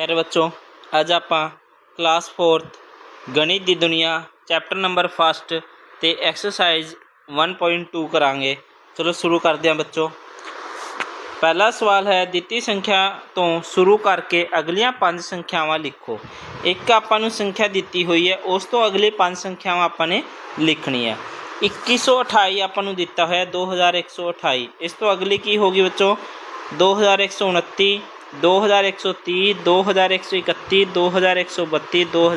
ਪਿਆਰੇ ਬੱਚੋ, ਅੱਜ ਆਪਾਂ ਕਲਾਸ 4th ਗਣਿਤ ਦੀ ਦੁਨੀਆ ਚੈਪਟਰ ਨੰਬਰ ਫਸਟ ਤੇ ਐਕਸਰਸਾਈਜ਼ 1.2 ਕਰਾਂਗੇ। ਚਲੋ ਸ਼ੁਰੂ ਕਰਦੇ ਹਾਂ ਬੱਚੋ। ਪਹਿਲਾ ਸਵਾਲ ਹੈ, ਦਿੱਤੀ ਸੰਖਿਆ ਤੋਂ ਸ਼ੁਰੂ ਕਰਕੇ ਅਗਲੀਆਂ ਪੰਜ ਸੰਖਿਆਵਾਂ ਲਿਖੋ। ਇੱਕ ਆਪਾਂ ਨੂੰ ਸੰਖਿਆ ਦਿੱਤੀ ਹੋਈ ਹੈ, ਉਸ ਤੋਂ ਅਗਲੇ ਪੰਜ ਸੰਖਿਆਵਾਂ ਆਪਾਂ ਨੇ ਲਿਖਣੀਆਂ 2128 ਆਪਾਂ ਨੂੰ ਦਿੱਤਾ ਹੋਇਆ 2128 ਇਸ ਤੋਂ ਅਗਲੀ ਕੀ ਹੋਗੀ ਬੱਚੋ? 2129 2130 2131 2132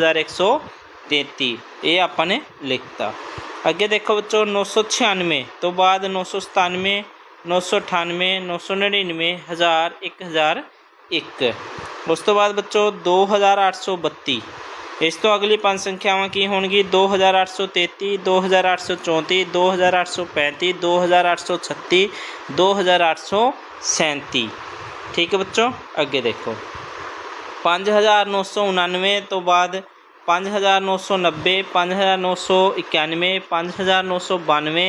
2133 ठीक है बच्चों? अगे देखो। पाँच हज़ार नौ सौ उन्नवे तो बाद हज़ार नौ सौ नब्बे, पाँच हज़ार नौ सौ इक्यानवे, पाँच हज़ार नौ सौ बानवे,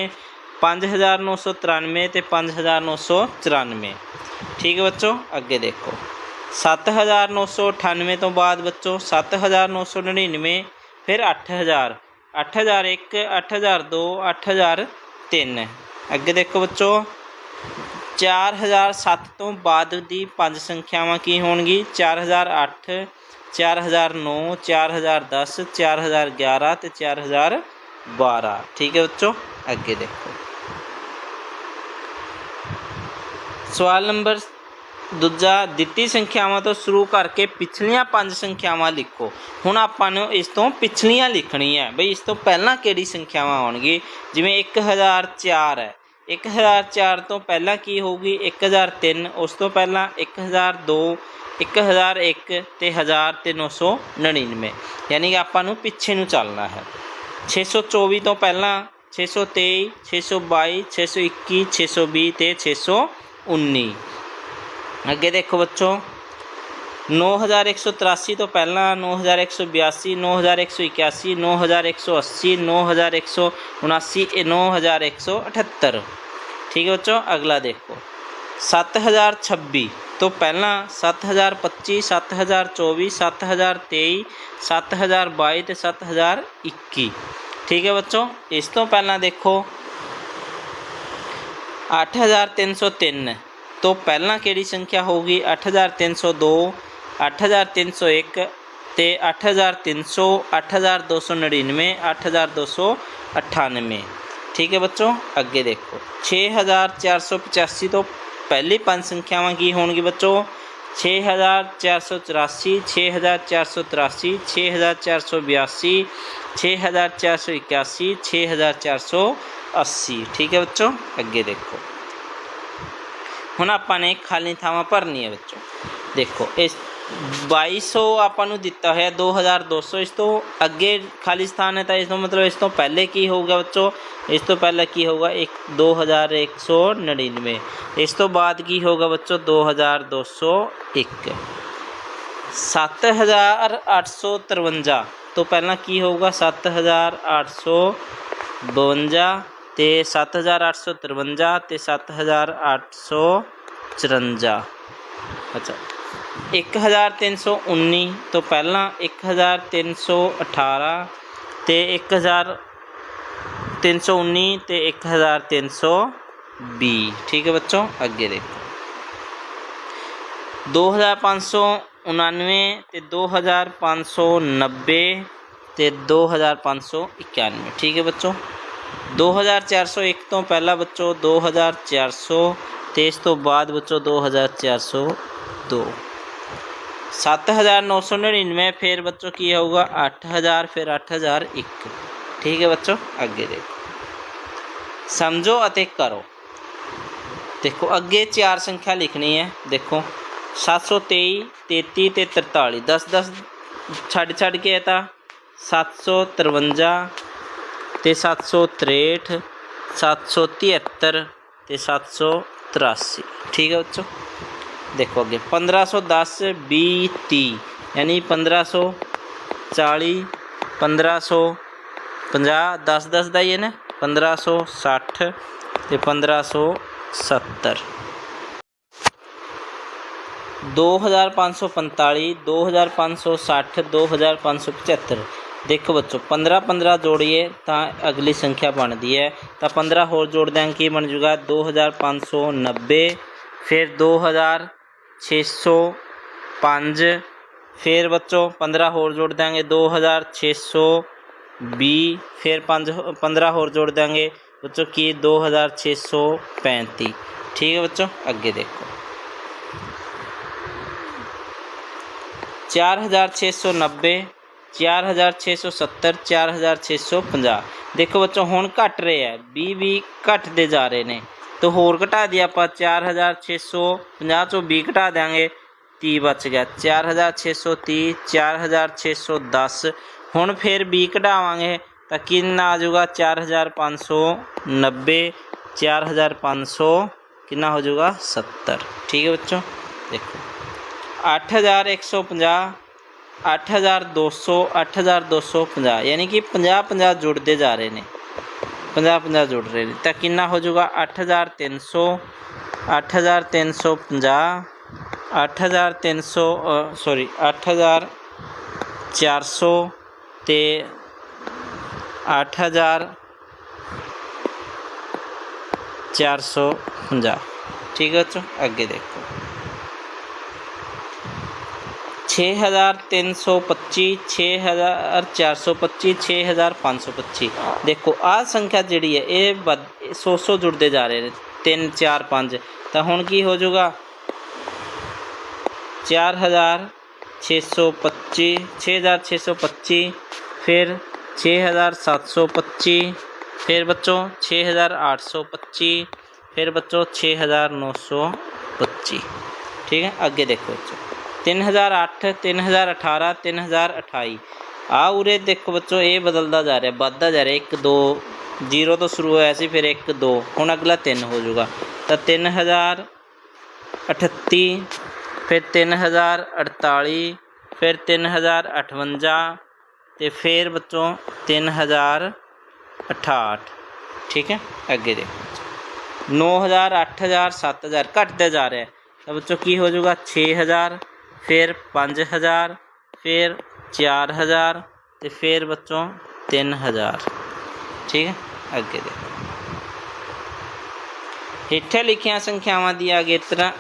पाँच हज़ार नौ सौ तिरानवे तो पाँच हज़ार नौ सौ चौरानवे। ठीक है बच्चों? अगे देखो। सत्त हज़ार नौ सौ अठानवे तो बाद बच्चों सत्त हज़ार नौ सौ नड़िनवे फिर अठ हज़ार अठ हज़ार एक अठ हज़ार दो अठ हज़ार तीन। अगे देखो बच्चों। 4007 ਤੋਂ ਬਾਅਦ ਦੀ ਪੰਜ ਸੰਖਿਆਵਾਂ ਕੀ ਹੋਣਗੀ 4008 4009 4010 4011 ਤੇ 4012 ਠੀਕ ਹੈ ਬੱਚੋ, ਅੱਗੇ ਦੇਖੋ। ਸਵਾਲ ਨੰਬਰ ਦੂਜਾ, ਦਿੱਤੀ ਸੰਖਿਆਵਾਂ ਤੋਂ ਸ਼ੁਰੂ ਕਰਕੇ ਪਿਛਲੀਆਂ ਪੰਜ ਸੰਖਿਆਵਾਂ ਲਿਖੋ। ਹੁਣ ਆਪਾਂ ਨੂੰ ਇਸ ਤੋਂ ਪਿਛਲੀਆਂ ਲਿਖਣੀ ਹੈ। ਬਈ ਇਸ ਤੋਂ ਪਹਿਲਾਂ ਕਿਹੜੀ ਸੰਖਿਆਵਾਂ ਆਉਣਗੀ ਜਿਵੇਂ 1004 ਹੈ 1004 ਤੋਂ ਪਹਿਲਾਂ ਕੀ ਹੋਊਗੀ 1003 ਉਸ ਤੋਂ ਪਹਿਲਾਂ 1002 1001 ਤੇ 1000 ਤੇ 999 ਯਾਨੀ ਕਿ ਆਪਾਂ ਨੂੰ ਪਿੱਛੇ ਨੂੰ ਚੱਲਣਾ ਹੈ 624 ਤੋਂ ਪਹਿਲਾਂ 623 622 621 620 ਤੇ 619 ਅੱਗੇ ਦੇਖੋ ਬੱਚੋ नौ हज़ार एक सौ तिरासी तो पहला, नौ हज़ार एक सौ बयासी, नौ हज़ार एक सौ इक्यासी, नौ हज़ार एक सौ अस्सी, नौ हज़ार एक सौ उनासी, नौ हज़ार एक सौ अठहत्तर। ठीक है बच्चों, अगला देखो। सत हज़ार छब्बीस तो पहला, सत हज़ार पच्ची सत हज़ार चौबीस, सत हज़ार तेई सत हज़ार बई तो सत हज़ार इक्की ठीक है बच्चों, इस तो पहला देखो। अठ हज़ार तीन सौ तीन तो पहला केड़ी संख्या होगी? अठ हज़ार तीन सौ दो अठ हज़ार तीन सौ एक अठ हज़ार तीन सौ अठ हज़ार दो सौ नड़िनवे अठ हज़ार दो सौ अठानवे ठीक है बच्चों अगे देखो। छः हज़ार चार सौ पचासी तो पहली पाँच संख्याव की होगी बच्चों। छः हज़ार चार सौ चौरासी छः हज़ार चार सौ तिरासी छः हज़ार चार सौ बयासी छः हज़ार चार सौ इक्यासी छः हज़ार चार सौ अस्सी। ठीक है बच्चों अगे देखो। हूँ आपने खाली थावान भरनी है बच्चों। देखो, इस 2200 ਆਪਾਂ ਨੂੰ ਦਿੱਤਾ ਹੋਇਆ 2200 ਇਸ ਤੋਂ ਅੱਗੇ ਖਾਲੀ ਸਥਾਨ ਹੈ ਤਾਂ ਇਸ ਤੋਂ ਮਤਲਬ ਇਸ ਤੋਂ ਪਹਿਲੇ ਕੀ ਹੋਊਗਾ ਬੱਚੋ ਇਸ ਤੋਂ ਪਹਿਲਾਂ ਕੀ ਹੋਊਗਾ 1 2199 ਇਸ ਤੋਂ ਬਾਅਦ ਕੀ ਹੋਊਗਾ ਬੱਚੋ 2201 7853 ਤੋਂ ਪਹਿਲਾਂ ਕੀ ਹੋਊਗਾ 7852 ਤੇ 7853 ਤੇ 7854 ਅੱਛਾ 1319 ਤੋਂ ਪਹਿਲਾਂ 1318 ਤੇ 1319 ਤੇ 1320 ਠੀਕ ਹੈ ਬੱਚੋ ਅੱਗੇ ਦੇਖੋ 2599 ਤੇ दो। सात हज़ार नौ सौ निन्यानवे फिर बच्चों की होगा आठ हज़ार, फिर आठ हज़ार एक। ठीक है बच्चों अगे देखो। समझो अते करो। देखो, अगे चार संख्या लिखनी है। देखो, सात सौ तेई तेती ते तरताली। दस दस छड़ छड़ के था सात सौ तरवंजा तो सात सौ त्रेठ, सात सौ तिहत्तर ते सात सौ तिरासी। ठीक है बच्चों? ਦੇਖੋ ਅੱਗੇ 1510 20 30 ਯਾਨੀ 1540 1550 10 10 ਦਾ ਹੀ ਹੈ ਨਾ 1560 ਤੇ 1570 2545 2560 2575 ਦੇਖੋ ਬੱਚੋ 15 15 ਜੋੜੀਏ ਤਾਂ ਅਗਲੀ ਸੰਖਿਆ ਬਣਦੀ ਹੈ। ਤਾਂ 15 ਹੋਰ ਜੋੜ ਦਿਆਂ ਕੀ ਬਣ ਜੂਗਾ? 2590 ਫਿਰ ਛੇ ਸੌ ਪੰਜ। ਫਿਰ ਬੱਚੋ 15 ਹੋਰ ਜੋੜ ਦਾਂਗੇ 2620 ਫਿਰ 5 15 ਹੋਰ ਜੋੜ ਦਾਂਗੇ ਬੱਚੋ ਕੀ 2635 ਠੀਕ ਹੈ ਬੱਚੋ, ਅੱਗੇ ਦੇਖੋ। 4690 4670 4650 ਦੇਖੋ ਬੱਚੋ, ਹੁਣ ਘਟ ਰਹੇ ਹੈ। 20 20 ਘਟਦੇ ਜਾ ਰਹੇ ਨੇ। तो होर घटा दिया आप चार हज़ार छः सौ पाँह चो तो भी घटा देंगे, ती बच गया। चार हज़ार छः सौ ती चार हज़ार छः सौ दस। हूँ फिर भी घटावे तो कि आ चार हज़ार पाँच सौ नब्बे, चार हज़ार पाँच सौ कि हो जूगा सत्तर। ठीक है बच्चों? देखो। अठ हज़ार एक सौ पंजाह अठ हज़ार दो सौ अठ हज़ार दो सौ पाँह यानी कि पाँ पंजाह जुड़ते जा रहे हैं। 50 50 ਜੁੜ ਰਹੇ ਨੇ ਤਾਂ ਕਿੰਨਾ ਹੋ ਜਾਊਗਾ 8300 8350 8300 ਸੌਰੀ 8400 ਤੇ 8450 ਠੀਕ ਹੈ ਬੱਚੋ ਅੱਗੇ ਦੇਖੋ छः हज़ार तीन सौ पच्चीस, छः हज़ार चार सौ पच्चीस, छः हज़ार पाँच सौ पच्ची देखो, आ संख्या जी है ये बद, सौ सौ जुड़ते जा रहे हैं। तीन, चार, पाँच। तो हूँ की हो जूगा चार हज़ार छः सौ पच्ची छः हज़ार छः सौ पच्ची फिर छः हज़ार सात सौ पच्ची फिर बच्चों छः हज़ार आठ सौ पच्ची फिर बच्चों छः हज़ार नौ सौ पच्ची ठीक है अगे देखो बच्चों। 6925 ਠੀਕ ਹੈ ਅੱਗੇ ਦੇਖੋ ਬੱਚੋ 3008 3018 3028 ਆ ਉਰੇ ਦੇਖੋ ਬੱਚੋ ਇਹ ਬਦਲਦਾ ਜਾ ਰਿਹਾ ਵੱਧਦਾ ਜਾ ਰਿਹਾ 1 2 0 ਤੋਂ ਸ਼ੁਰੂ ਹੋਇਆ ਸੀ ਫਿਰ 1 2 ਹੁਣ ਅਗਲਾ 3 ਹੋ ਜਾਊਗਾ ਤਾਂ 3038 ਫਿਰ 3048 ਫਿਰ 3058 ਤੇ ਫਿਰ ਬੱਚੋ 3068 ਠੀਕ ਹੈ ਅੱਗੇ ਦੇਖੋ 9000 8000 7000 ਘਟਦਾ ਜਾ ਰਿਹਾ ਹੈ ਤਾਂ ਬੱਚੋ ਕੀ ਹੋ ਜਾਊਗਾ 6000 ਫਿਰ 5000 ਫਿਰ 4000 ਤੇ ਫਿਰ ਬੱਚੋ 3000 ਠੀਕ ਹੈ? ਅੱਗੇ ਦੇਖੋ। ਹੇਠਾਂ ਲਿਖੀਆਂ ਸੰਖਿਆਵਾਂ ਦੀ ਅਗੇਤਰਾ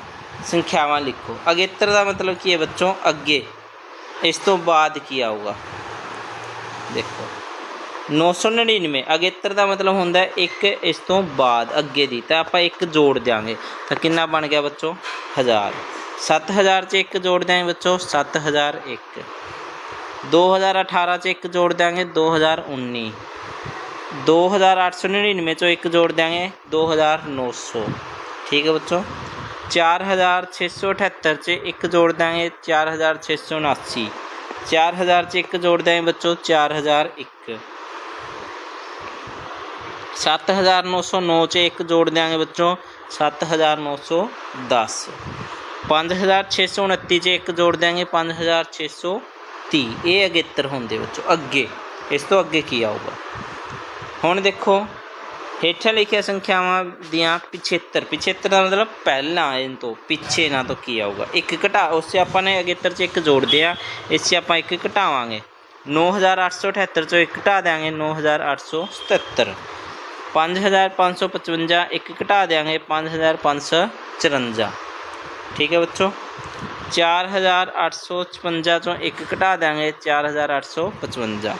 ਸੰਖਿਆਵਾਂ ਲਿਖੋ। ਅਗੇਤਰ ਦਾ ਮਤਲਬ ਕੀ ਹੈ ਬੱਚੋਂ ਅੱਗੇ? ਇਸ ਤੋਂ ਬਾਅਦ ਕੀ ਆਊਗਾ? ਦੇਖੋ। 999 ਅਗੇਤਰ ਦਾ ਮਤਲਬ ਹੁੰਦਾ ਹੈ ਇੱਕ ਇਸ ਤੋਂ ਬਾਅਦ, ਅੱਗੇ ਦੀ। ਤਾਂ ਆਪਾਂ ਇੱਕ ਜੋੜ ਦਿਆਂਗੇ। ਤਾਂ ਕਿੰਨਾ ਬਣ ਗਿਆ ਬੱਚੋ? 1000 7000 ਚ ਇੱਕ ਜੋੜ ਦਿਆਂਗੇ ਬੱਚੋ 7001 2018 ਚ ਇੱਕ ਜੋੜ ਦਿਆਂਗੇ 2019 2899 ਚੋਂ ਇੱਕ ਜੋੜ ਦਿਆਂਗੇ 2900 ਠੀਕ ਹੈ ਬੱਚੋ? 4678 ਚ ਇੱਕ ਜੋੜ ਦਿਆਂਗੇ 4679 4000 ਚ ਇੱਕ ਜੋੜ ਦਿਆਂਗੇ ਬੱਚੋ 4001 7909 ਚ ਇੱਕ ਜੋੜ ਦਿਆਂਗੇ ਬੱਚੋ 7910 5629 ਚ ਇੱਕ ਜੋੜ ਦਿਆਂਗੇ 5630 ਇਹ ਅਗੇਤਰ ਹੁੰਦੇ ਬੱਚੋ ਅੱਗੇ। ਇਸ ਤੋਂ ਅੱਗੇ ਕੀ ਆਊਗਾ? ਹੁਣ ਦੇਖੋ, ਹੇਠਾਂ ਲਿਖੀਆਂ ਸੰਖਿਆਵਾਂ ਦੀਆਂ ਪਿਛੇਤਰ। ਪਿਛੇਤਰ ਦਾ ਮਤਲਬ ਪਹਿਲਾਂ ਇਹਨਾਂ ਤੋਂ, ਪਿੱਛੇ ਨਾ ਤੋਂ ਕੀ ਆਊਗਾ? ਇੱਕ ਘਟਾ, ਉਸ 'ਚ ਆਪਾਂ ਨੇ ਅਗੇਤਰ 'ਚ ਇੱਕ ਜੋੜਦੇ ਆ ਇਸ 'ਚ ਆਪਾਂ ਇੱਕ ਘਟਾਵਾਂਗੇ। 9878 ਚੋਂ ਇੱਕ ਘਟਾ ਦਿਆਂਗੇ 9877 5555 ਇੱਕ ਘਟਾ ਦਿਆਂਗੇ 5554 ठीक है बच्चों? चार हज़ार आठ सौ छपंजा चो एक घटा देंगे, चार हज़ार आठ सौ पचवंजा।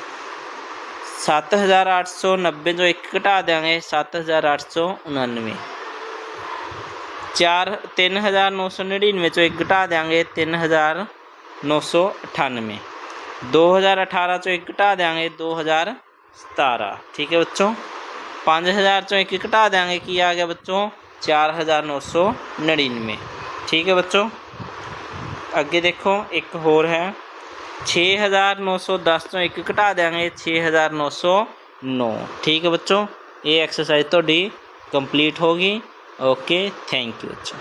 सत हज़ार आठ सौ नब्बे चो एक घटा देंगे सत्त हज़ार आठ सौ उन्नवे। चार, तीन हज़ार नौ सौ नड़िनवे चो एक घटा देंगे, तीन हज़ार नौ सौ अठानवे। दो हज़ार अठारह चो एक घटा देंगे, दो हज़ार सतारह। ठीक है बच्चों? पाँच हज़ार चो एक घटा देंगे, कि आ गया बच्चों? चार हज़ार नौ सौ नड़िनवे ਠੀਕ ਹੈ ਬੱਚੋ ਅੱਗੇ ਦੇਖੋ ਇੱਕ ਹੋਰ ਹੈ 6910 ਤੋਂ ਇੱਕ ਘਟਾ ਦਿਆਂਗੇ 6909 ਠੀਕ ਹੈ ਬੱਚੋ ਇਹ ਐਕਸਰਸਾਈਜ਼ ਤੁਹਾਡੀ ਕੰਪਲੀਟ ਹੋ ਗਈ ਓਕੇ ਥੈਂਕ ਯੂ ਬੱਚੋ